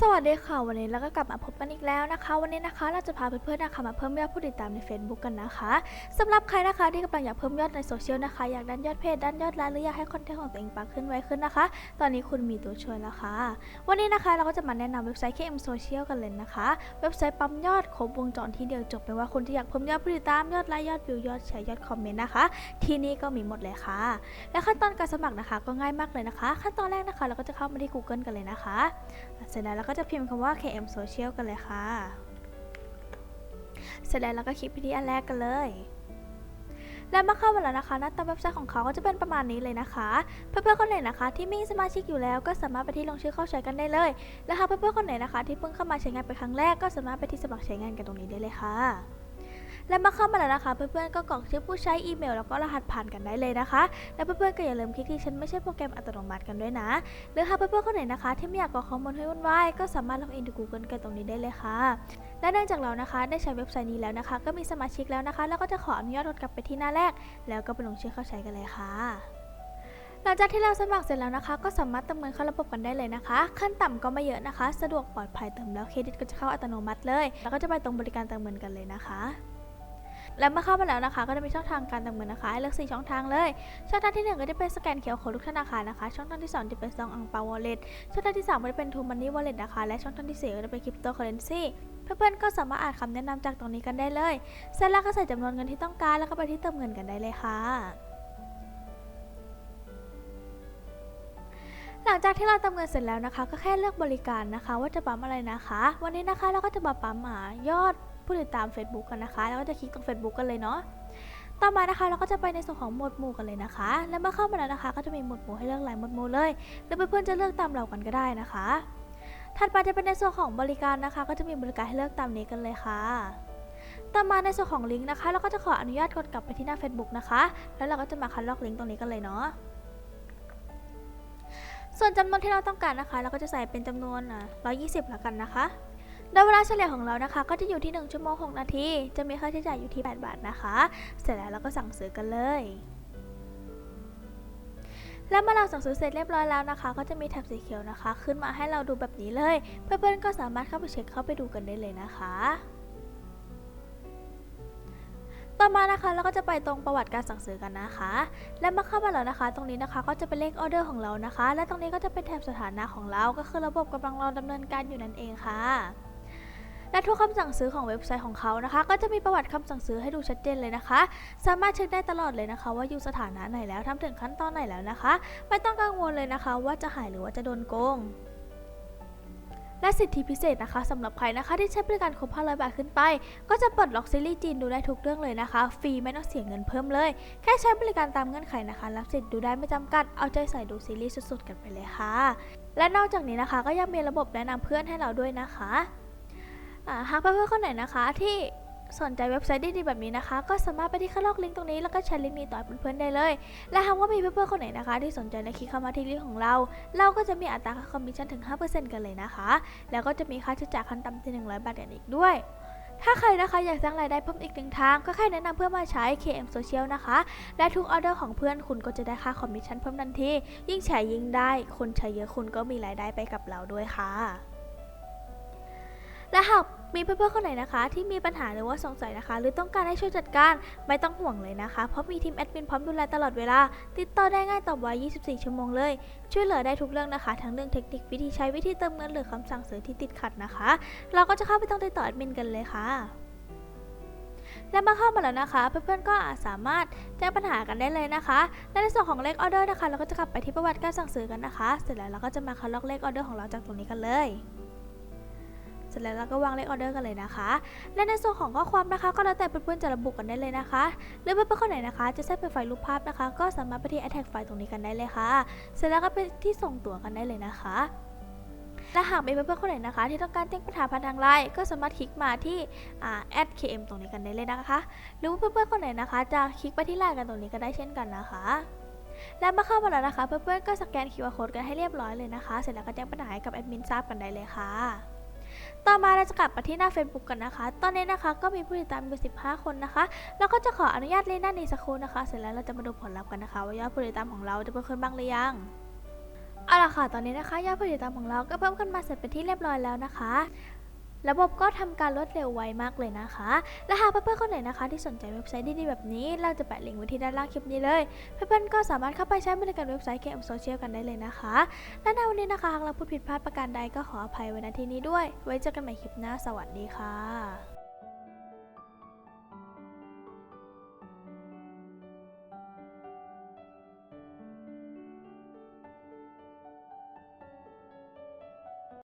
สวัสดีค่ะ วันนี้เราก็กลับมาพบกันอีกแล้วนะคะ วันนี้นะคะเราจะพาเพื่อนๆนะคะมาเพิ่มยอดผู้ติดตามใน Facebook กันนะคะสำหรับใครนะคะที่กำลังอยากเพิ่มยอดในโซเชียลนะคะ อยากดันยอดเพจดันยอดไลน์หรืออยากให้คอนเทนต์ของตัวเองปังขึ้นไวขึ้นนะคะ ตอนนี้คุณมีตัวช่วยแล้วค่ะ วันนี้นะคะเราก็จะมาแนะนำเว็บไซต์ KM Social กันเลยนะคะ เว็บไซต์ปั๊มยอดครบวงจรที่เดียวจบไม่ว่าคุณที่อยากเพิ่มยอดผู้ติดตามยอดไลค์ยอดวิวยอดแชร์ยอดคอมเมนต์นะคะ ที่นี่ก็มีหมดเลยค่ะ และขั้นตอนการสมัครนะคะก็ง่ายมากเลยนะคะ ขั้นตอนแรกนะคะ เราก็จะเข้ามาที่ Google กันเลยนะคะเสร็จแล้วก็จะพิมพ์คำว่า KM Social กันเลยค่ะ เสร็จแล้วเราก็คลิกไปที่อันแรกกันเลย และเมื่อเข้ามาแล้วนะคะ หน้าตาเว็บไซต์ของเขาก็จะเป็นประมาณนี้เลยนะคะ เพื่อนๆคนไหนนะคะ ที่มีสมาชิกอยู่แล้วก็สามารถไปที่ลงชื่อเข้าใช้กันได้เลย และหากเพื่อนๆคนไหนนะคะ ที่เพิ่งเข้ามาใช้งานเป็นครั้งแรกก็สามารถไปที่สมัครใช้งานกันตรงนี้ได้เลยค่ะ และมื่อเข้ามาแล้วนะคะ เพื่อนๆก็กรอกชื่อผู้ใช้อีเมลแล้วก็รหัสผ่านกันได้เลยนะคะ และเพื่อนๆก็อย่าลืมคลิกที่ฉันไม่ใช่โปรแกรมอัตโนมัติกันด้วยนะ หรือหากเพื่อนๆคนไหนนะคะ ที่ไม่อยากกรอกข้อมูลให้วุ่นวายก็สามารถล็อกอินดู Google กันตรงนี้ได้เลยค่ะ และเนื่องจากเรานะคะได้ใช้เว็บไซต์นี้แล้วนะคะ ก็มีสมาชิกแล้วนะคะ แล้วก็จะขออนุญาตกดกลับไปที่หน้าแรก แล้วก็ไปลงชื่อเข้าใช้กันเลยค่ะหลังจากที่เราสมัครเสร็จแล้วนะคะ ก็สามารถเติมเงินเข้าระบบกันได้เลยนะคะ ขั้นต่ำก็ไม่เยอะนะคะ สะดวกปลอดภัยเติมแล้วเครดิตก็จะเข้าอัตโนมัติเลย แล้วก็จะไปตรงบริการเติมเงินกันเลยนะคะ และเมื่อเข้ามาแล้วนะคะ ก็จะมีช่องทางการเติมเงินนะคะให้เลือก4ช่องทางเลย ช่องทางที่1ก็จะเป็นสแกนเคอร์โค้ดทุกธนาคารนะคะ ช่องทางที่2จะเป็นซองอังเปาวอลเล็ตช่องทางที่3ก็จะเป็นทูมันนี่วอลเล็ตนะคะ และช่องทางที่4ก็จะเป็นคริปโตเคอเรนซีเพื่อนๆก็สามารถอ่านคำแนะนำจากตรงนี้กันได้เลย เสร็จแล้วก็ใส่จำนวนเงินที่ต้องการแล้วก็ไปที่เติมเงินกันได้เลยค่ะหลังจากที่เราเติมเงินเสร็จแล้วนะคะ ก็แค่เลือกบริการนะคะ ว่าจะปั๊มอะไรนะคะ วันนี้นะคะเราก็จะมาปั๊มหายอด ผู้ติดตาม Facebook กันนะคะ แล้วก็จะคลิกตรง Facebook กันเลยเนาะต่อมานะคะเราก็จะไปในส่วนของหมวดหมู่กันเลยนะคะ และเมื่อเข้ามาแล้วนะคะ ก็จะมีหมวดหมู่ให้เลือกหลายหมวดหมู่เลยหรือเพื่อนๆจะเลือกตามเรากันก็ได้นะคะ ถัดมาจะเป็นในส่วนของบริการนะคะ ก็จะมีบริการให้เลือกตามนี้กันเลยค่ะต่อมาในส่วนของลิงก์นะคะเราก็จะขออนุญาตกดกลับไปที่หน้า Facebook นะคะ แล้วเราก็จะมาคัดลอกลิงก์ตรงนี้กันเลยเนาะส่วนจำนวนที่เราต้องการนะคะ เราก็จะใส่เป็นจำนวน120แล้วกันนะคะ โดยเวลาเฉลี่ยของเรานะคะ ก็จะอยู่ที่ 1 ชั่วโมง 6 นาที จะมีค่าใช้จ่ายอยู่ที่ 8 บาทนะคะ เสร็จแล้วเราก็สั่งซื้อกันเลยแล้วเมื่อเราสั่งซื้อเสร็จเรียบร้อยแล้วนะคะ ก็จะมีแท็บสีเขียวนะคะ ขึ้นมาให้เราดูแบบนี้เลย เพื่อนๆก็สามารถเข้าไปเช็คเข้าไปดูกันได้เลยนะคะ ต่อมานะคะเราก็จะไปตรงประวัติการสั่งซื้อกันนะคะ และเมื่อเข้ามาแล้วนะคะ ตรงนี้นะคะก็จะเป็นเลขออเดอร์ของเรานะคะ และตรงนี้ก็จะเป็นแถบสถานะของเรา ก็คือระบบกำลังรอดำเนินการอยู่นั่นเองค่ะ และทุกคำสั่งซื้อของเว็บไซต์ของเขานะคะ ก็จะมีประวัติคำสั่งซื้อให้ดูชัดเจนเลยนะคะ สามารถเช็คได้ตลอดเลยนะคะ ว่าอยู่สถานะไหนแล้วทำถึงขั้นตอนไหนแล้วนะคะ ไม่ต้องกังวลเลยนะคะ ว่าจะหายหรือว่าจะโดนโกงและสิทธิพิเศษนะคะสำหรับใครนะคะที่ใช้บริการครบ 500 บาทขึ้นไป ก็จะปลดล็อกซีรีส์จีนดูได้ทุกเรื่องเลยนะคะ ฟรีไม่ต้องเสียเงินเพิ่มเลย แค่ใช้บริการตามเงื่อนไขนะคะ รับสิทธิ์ดูได้ไม่จำกัด เอาใจใส่ดูซีรีส์สุดๆ กันไปเลยค่ะ และนอกจากนี้นะคะ ก็ยังมีระบบแนะนำเพื่อนให้เราด้วยนะคะ หากเพื่อนๆคนไหนนะคะ ที่สนใจเว็บไซต์ดีๆแบบนี้นะคะ ก็สามารถไปที่ข้างลอกลิงก์ตรงนี้แล้วก็แชร์ลิงก์นี้ต่อเพื่อนๆได้เลย และหากว่ามีเพื่อนๆคนไหนนะคะ ที่สนใจและคลิกเข้ามาที่ลิงก์ของเรา เราก็จะมีอัตราค่าคอมมิชชั่นถึง 5%กันเลยนะคะ แล้วก็จะมีค่าใช้จ่ายขั้นต่ำที่ 100 บาทกันอีกด้วยถ้าใครนะคะอยากสร้างรายได้เพิ่มอีกหนึ่งทาง ก็แค่แนะนำเพื่อมาใช้ KM Social นะคะ และทุกออเดอร์ของเพื่อนคุณก็จะได้ค่าคอมมิชชั่นเพิ่มทันที ยิ่งแชร์ยิ่งได้ คนใช้เยอะคุณก็มีรายได้ไปกับเราด้วยค่ะ และหากมีเพื่อนๆคนไหนนะคะ ที่มีปัญหาหรือว่าสงสัยนะคะ หรือต้องการให้ช่วยจัดการไม่ต้องห่วงเลยนะคะ เพราะมีทีมแอดมินพร้อมดูแลตลอดเวลา ติดต่อได้ง่ายตอบไว24 ชั่วโมงเลย ช่วยเหลือได้ทุกเรื่องนะคะ ทั้งเรื่องเทคนิควิธีใช้วิธีเติมเงินหรือคำสั่งซื้อที่ติดขัดนะคะ เราก็จะเข้าไปต้องติดต่อแอดมินกันเลยค่ะและมาเข้ามาแล้วนะคะ เพื่อนๆก็สามารถแจ้งปัญหากันได้เลยนะคะ และในส่วนของเลขออเดอร์นะคะ เราก็จะกลับไปที่ประวัติการสั่งซื้อกันนะคะ เสร็จแล้วเราก็จะมาคัดลอกเลขออเดอร์ของเราจากตรงนี้กันเลย ร็จแล้วเราก็วางเลขออเดอร์กันเลยนะคะ และในส่วนของข้อความนะคะ ก็แล้วแต่เพื่อนๆจะระบุกันได้เลยนะคะ หรือเพื่อนๆคนไหนนะคะ จะใช้เป็นไฟล์รูปภาพนะคะ ก็สามารถไปที่ attach ไฟล์ตรงนี้กันได้เลยค่ะ เสร็จแล้วก็ไปที่ส่งตั๋วกันได้เลยนะคะและหากมีเพื่อนๆคนไหนนะคะ ที่ต้องการแจ้งปัญหาผ่านทางไลน์ก็สามารถคลิกมาที่แอ่า @km ตรงนี้กันได้เลยนะคะ หรือว่าเพื่อนๆคนไหนนะคะ จะคลิกไปที่ไลน์กันตรงนี้ก็ได้เช่นกันนะคะ และเมื่อเข้ามาแล้วนะคะ เพื่อนๆก็สแกน QR code กันให้เรียบร้อยเลยนะคะ เสร็จแล้วก็แจ้งปัญหาให้กับแอดมินทราบกันได้เลยค่ะ ต่อมาเราจะกลับมาที่หน้า Facebook กันนะคะ ตอนนี้นะคะก็มีผู้ติดตามอยู่15 คนนะคะ แล้วก็จะขออนุญาตเล่นหน้านี้สักครู่นะคะ เสร็จแล้วเราจะมาดูผลลัพธ์กันนะคะ ว่ายอดผู้ติดตามของเราจะเพิ่มขึ้นบ้างหรือยังเอาล่ะค่ะ ตอนนี้นะคะยอดผู้ติดตามของเราก็เพิ่มขึ้นมาเสร็จเป็นที่เรียบร้อยแล้วนะคะ ระบบก็ทำการลดเร็วไวมากเลยนะคะ และหากเพื่อนๆคนไหนนะคะ ที่สนใจเว็บไซต์ดีๆแบบนี้ เราจะแปะลิงก์ไว้ที่ด้านล่างคลิปนี้เลย เพื่อนๆก็สามารถเข้าไปใช้บริการเว็บไซต์ KM Social กันได้เลยนะคะ และในวันนี้นะคะหากเราพูดผิดพลาดประการใดก็ขออภัยไว้ณที่นี้ด้วย ไว้เจอกันใหม่คลิปหน้าสวัสดีค่ะ